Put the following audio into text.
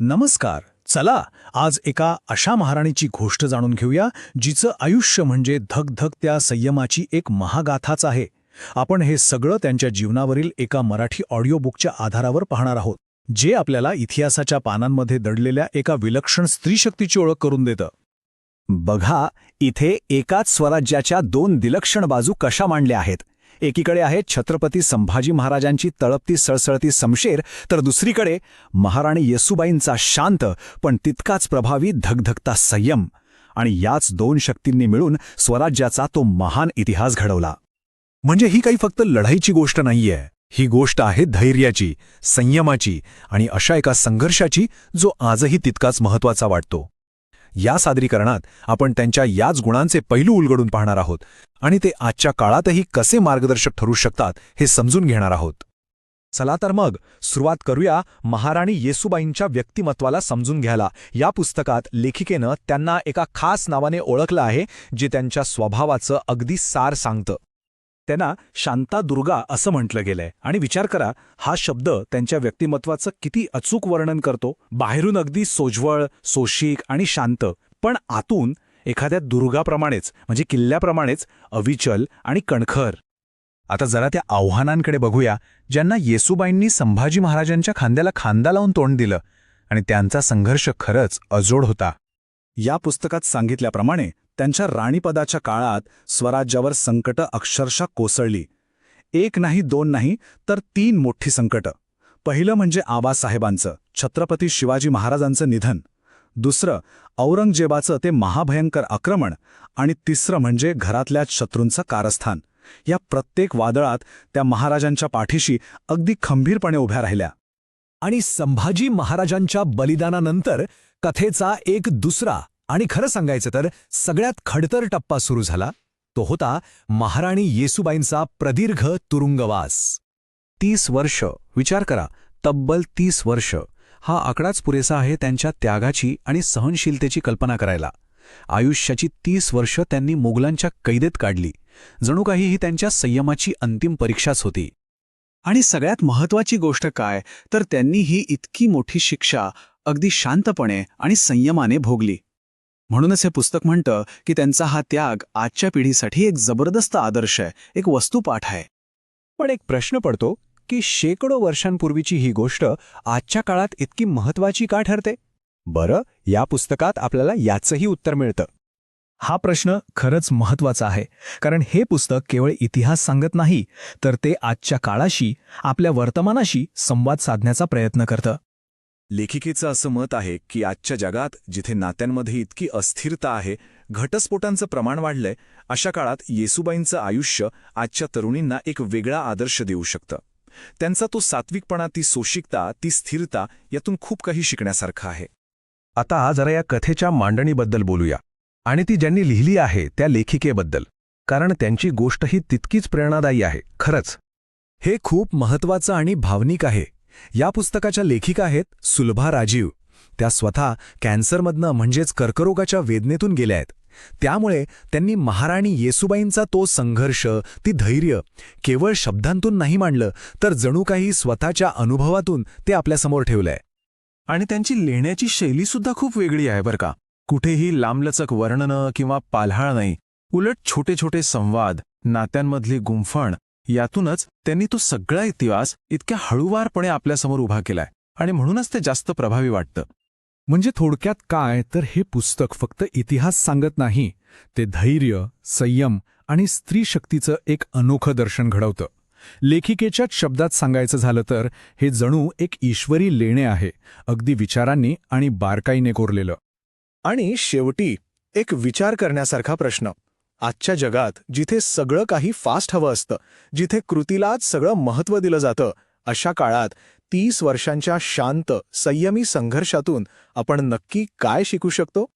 नमस्कार. चला आज एका अशा महाराणीची गोष्ट जाणून घेऊया जिचं आयुष्य म्हणजे धगधगत्या संयमाची एक महागाथाच आहे. आपण हे सगळं त्यांच्या जीवनावरील एका मराठी ऑडिओ बुकच्या आधारावर पाहणार आहोत जे आपल्याला इतिहासाच्या पानांमध्ये दडलेल्या एका विलक्षण स्त्रीशक्तीची ओळख करून देतं. बघा इथे एकाच स्वराज्याच्या दोन दिलक्षण बाजू कशा मांडल्या आहेत. एकीकडे आहे छत्रपती संभाजी महाराजांची तळपती सळसळती समशेर तर दुसरीकडे महाराणी येसुबाईंचा शांत पण तितकाच प्रभावी धगधगता संयम. आणि याच दोन शक्तींनी मिळून स्वराज्याचा तो महान इतिहास घडवला. म्हणजे ही काही फक्त लढाईची गोष्ट नाहीये. ही गोष्ट आहे धैर्याची संयमाची आणि अशा एका संघर्षाची जो आजही तितकाच महत्त्वाचा वाटतो. या सादरीकरणात आपण त्यांच्या याच गुणांचे पैलू उलगडून पाहणार आहोत आणि ते आजच्या काळातही कसे मार्गदर्शक ठरू शकतात हे समजून घेणार आहोत. चला तर मग सुरुवात करूया महाराणी येसुबाईंच्या व्यक्तिमत्वाला समजून घ्यायला. या पुस्तकात लेखिकेनं त्यांना एका खास नावाने ओळखलं आहे जे त्यांच्या स्वभावाचं अगदी सार सांगतं. त्यांना शांता दुर्गा असं म्हटलं गेलंय. आणि विचार करा हा शब्द त्यांच्या व्यक्तिमत्वाचं किती अचूक वर्णन करतो. बाहेरून अगदी सोज्वळ सोशिक आणि शांत. पण आतून एखाद्या दुर्गाप्रमाणेच म्हणजे किल्ल्याप्रमाणेच अविचल आणि कणखर. आता जरा त्या आव्हानांकडे बघूया ज्यांना येसुबाईंनी संभाजी महाराजांच्या खांद्याला खांदा लावून तोंड दिलं. आणि त्यांचा संघर्ष खरंच अजोड होता. या पुस्तकात सांगितल्याप्रमाणे त्यांच्या राणीपदाच्या काळात स्वराज्यावर संकट अक्षरशः कोसळली. एक नाही दोन नाही तर तीन मोठी संकट. पहिलं म्हणजे आबासाहेबांचं छत्रपती शिवाजी महाराजांचं निधन. दुसरं औरंगजेबाचं ते महाभयंकर आक्रमण. आणि तिसरं म्हणजे घरातल्या शत्रूंचं कारस्थान. या प्रत्येक वादळात त्या महाराजांच्या पाठीशी अगदी खंबीरपणे उभ्या राहिल्या. आणि संभाजी महाराजांच्या बलिदानानंतर कथेचा एक दुसरा आणि खरं सांगायचं तर सगळ्यात खडतर टप्पा सुरू झाला. तो होता महाराणी येसुबाईंचा प्रदीर्घ तुरुंगवास. तीस वर्ष विचार करा तब्बल तीस वर्ष. हा आकडाच पुरेसा आहे त्यांच्या त्यागाची आणि सहनशीलतेची कल्पना करायला. आयुष्याची तीस वर्ष त्यांनी मुघलांच्या कैदेत काढली. जणू काही ही त्यांच्या संयमाची अंतिम परीक्षाच होती. आणि सगळ्यात महत्वाची गोष्ट काय? तर त्यांनी ही इतकी मोठी शिक्षा अगदी शांतपणे आणि संयमाने भोगली. म्हणूनच हे पुस्तक म्हणतं की त्यांचा हा त्याग आजच्या पिढीसाठी एक जबरदस्त आदर्श आहे एक वस्तुपाठ आहे. पण एक प्रश्न पडतो की शेकडो वर्षांपूर्वीची ही गोष्ट आजच्या काळात इतकी महत्वाची का ठरते? बरं या पुस्तकात आपल्याला याचंही उत्तर मिळतं. हा प्रश्न खरंच महत्त्वाचा आहे. कारण हे पुस्तक केवळ इतिहास सांगत नाही तर ते आजच्या काळाशी आपल्या वर्तमानाशी संवाद साधण्याचा प्रयत्न करतं. लेखिकेचं असं मत आहे की आजच्या जगात जिथे नात्यांमध्ये इतकी अस्थिरता आहे घटस्फोटांचं प्रमाण वाढलंय अशा काळात येसुबाईंचं आयुष्य आजच्या तरुणींना एक वेगळा आदर्श देऊ शकतं. त्यांचा तो सात्विकपणा ती सोशिकता ती स्थिरता यातून खूप काही शिकण्यासारखं आहे. आता जरा या कथेच्या मांडणीबद्दल बोलूया. आणि ती ज्यांनी लिहिली आहे त्या लेखिकेबद्दल. कारण त्यांची गोष्टही तितकीच प्रेरणादायी आहे खरंच. हे खूप महत्वाचं आणि भावनिक आहे. या पुस्तकाच्या लेखिका आहेत सुलभा राजीव. त्या स्वतः कॅन्सरमधनं म्हणजेच कर्करोगाच्या वेदनेतून गेल्या आहेत. त्यामुळे त्यांनी महाराणी येसुबाईंचा तो संघर्ष ती धैर्य केवळ शब्दांतून नाही मांडलं तर जणू काही स्वतःच्या अनुभवातून ते आपल्यासमोर ठेवलंय. आणि त्यांची लिहिण्याची शैलीसुद्धा खूप वेगळी आहे बरं का. कुठेही लांबलचक वर्णनं किंवा पाल्हाळ नाही. उलट छोटे छोटे संवाद नात्यांमधली गुंफण यातूनच त्यांनी तो सगळा इतिहास इतक्या हळूवारपणे आपल्यासमोर उभा केलाय आणि म्हणूनच ते जास्त प्रभावी वाटतं. म्हणजे थोडक्यात काय तर हे पुस्तक फक्त इतिहास सांगत नाही ते धैर्य संयम आणि स्त्री शक्तीचं एक अनोखं दर्शन घडवतं. लेखिकेच्याच शब्दात सांगायचं झालं तर हे जणू एक ईश्वरी लेणे आहे अगदी विचारांनी आणि बारकाईने कोरलेलं. आणि शेवटी एक विचार करण्यासारखा प्रश्न. आजच्या जगात जिथे सगळं काही फास्ट हवं असतं जिथे कृतीलाच सगळं महत्त्व दिलं जातं अशा काळात तीस वर्षांच्या शांत संयमी संघर्षातून आपण नक्की काय शिकू शकतो?